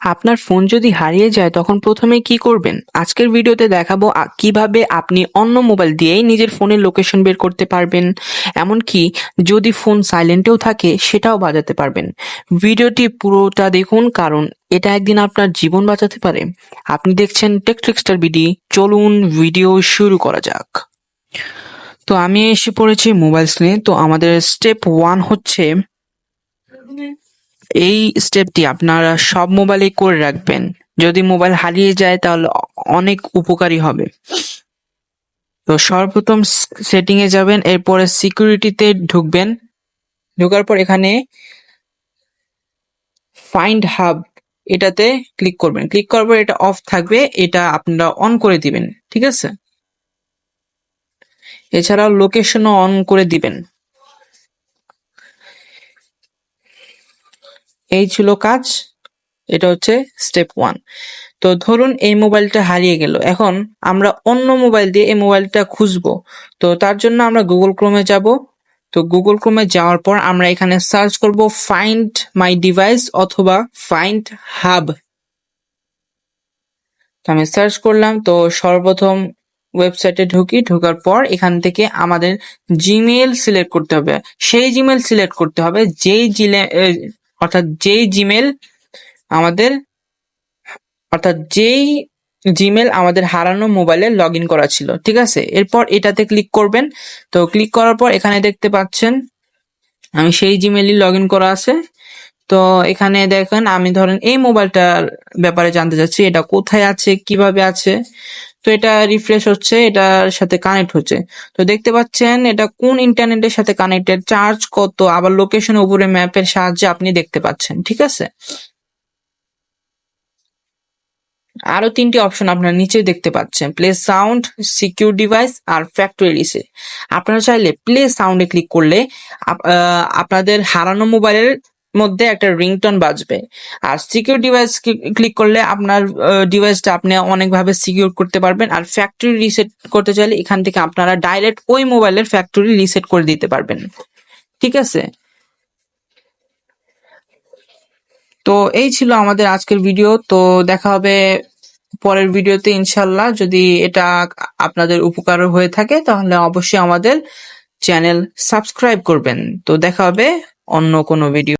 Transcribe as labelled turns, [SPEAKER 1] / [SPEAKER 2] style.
[SPEAKER 1] আপনার ফোন যদি হারিয়ে যায়, তখন প্রথমে কি করবেন? আজকের ভিডিওতে দেখাবো কীভাবে আপনি অন্য মোবাইল দিয়েই নিজের ফোনের লোকেশন বের করতে পারবেন। এমনকি যদি ফোন সাইলেন্টেও থাকে, সেটাও বাজাতে পারবেন। ভিডিওটি পুরোটা দেখুন, কারণ এটা একদিন আপনার জীবন বাঁচাতে পারে। আপনি দেখছেন টেকট্রিক্সটার বিডি চলুন ভিডিও শুরু করা যাক। তো আমি এসে পড়েছি মোবাইল স্ক্রিনে তো আমাদের স্টেপ ওয়ান হচ্ছে এই স্টেপটি আপনারা সব মোবাইলে করে রাখবেন। যদি মোবাইল হারিয়ে যায়, তাহলে অনেক উপকারী হবে। তো সর্বপ্রথম সেটিং এ যাবেন, এরপরে সিকিউরিটিতে ঢুকবেন। ঢোকার পর এখানে ফাইন্ড হাব এটাতে ক্লিক করবেন। ক্লিক করার পর এটা অফ থাকবে, এটা আপনারা অন করে দিবেন, ঠিক আছে? এছাড়াও লোকেশনও অন করে দিবেন। এই ছিল কাজ। এটা হচ্ছে স্টেপ ওয়ান তো ধরুন এই মোবাইলটা হারিয়ে গেল। এখন আমরা অন্য মোবাইল দিয়ে এই মোবাইলটা খুঁজবো। তো তার জন্য আমরা গুগল ক্রোমে যাব। তো গুগল ক্রোমে যাওয়ার পর আমরা এখানে সার্চ করব ফাইন্ড মাই ডিভাইস অথবা ফাইন্ড হাব তো আমি সার্চ করলাম। তো সর্বপ্রথম ওয়েবসাইটে ঢুকি। ঢোকার পর এখান থেকে আমাদের জিমেল সিলেক্ট করতে হবে। সেই জিমেল সিলেক্ট করতে হবে। যেই জিলে অর্থাৎ যেই জিমেল আমাদের, অর্থাৎ যেই জিমেল আমাদের হারানো মোবাইলে লগ ইন করা ছিল, ঠিক আছে? এরপর এটাতে ক্লিক করবেন। তো ক্লিক করার পর এখানে দেখতে পাচ্ছেন, আমি সেই জিমেলই লগ ইন করা আছে। তো এখানে দেখেন, আমি ধরেন এই মোবাইলটার ব্যাপারে জানতে চাচ্ছি, এটা কোথায় আছে, কীভাবে আছে? তো এটা রিফ্রেশ হচ্ছে, এটার সাথে কানেক্ট হচ্ছে। তো দেখতে পাচ্ছেন, এটা কোন ইন্টারনেটের সাথে কানেক্টেড চার্জ কত, আবার লোকেশন উপরে ম্যাপের সাহায্যে আপনি দেখতে পাচ্ছেন, ঠিক আছে? আরও তিনটি অপশন আপনার নিচে দেখতে পাচ্ছেন প্লে সাউন্ড সিকিউর ডিভাইস আর ফ্যাক্টরি রিসেট আপনারা চাইলে প্লে সাউন্ডে ক্লিক করলে, আপ- আপনাদের হারানো মোবাইলের মধ্যে একটা রিংটোন বাজবে। আর সিকিউর ডিভাইস ক্লিক করলে আপনার ডিভাইসটা আপনি অনেকভাবে সিকিউর করতে পারবেন। আর ফ্যাক্টরি রিসেট করতে চাইলে এখান থেকে আপনারা ডাইরেক্ট ওই মোবাইলের ফ্যাক্টরি রিসেট করে দিতে পারবেন। ঠিক আছে? তো এই ছিল আমাদের আজকের ভিডিও তো দেখা হবে পরের ভিডিওতে ইনশাল্লাহ যদি এটা আপনাদের উপকার হয়ে থাকে, তাহলে অবশ্যই আমাদের চ্যানেল সাবস্ক্রাইব করবেন। তো দেখা হবে অন্য কোনো ভিডিও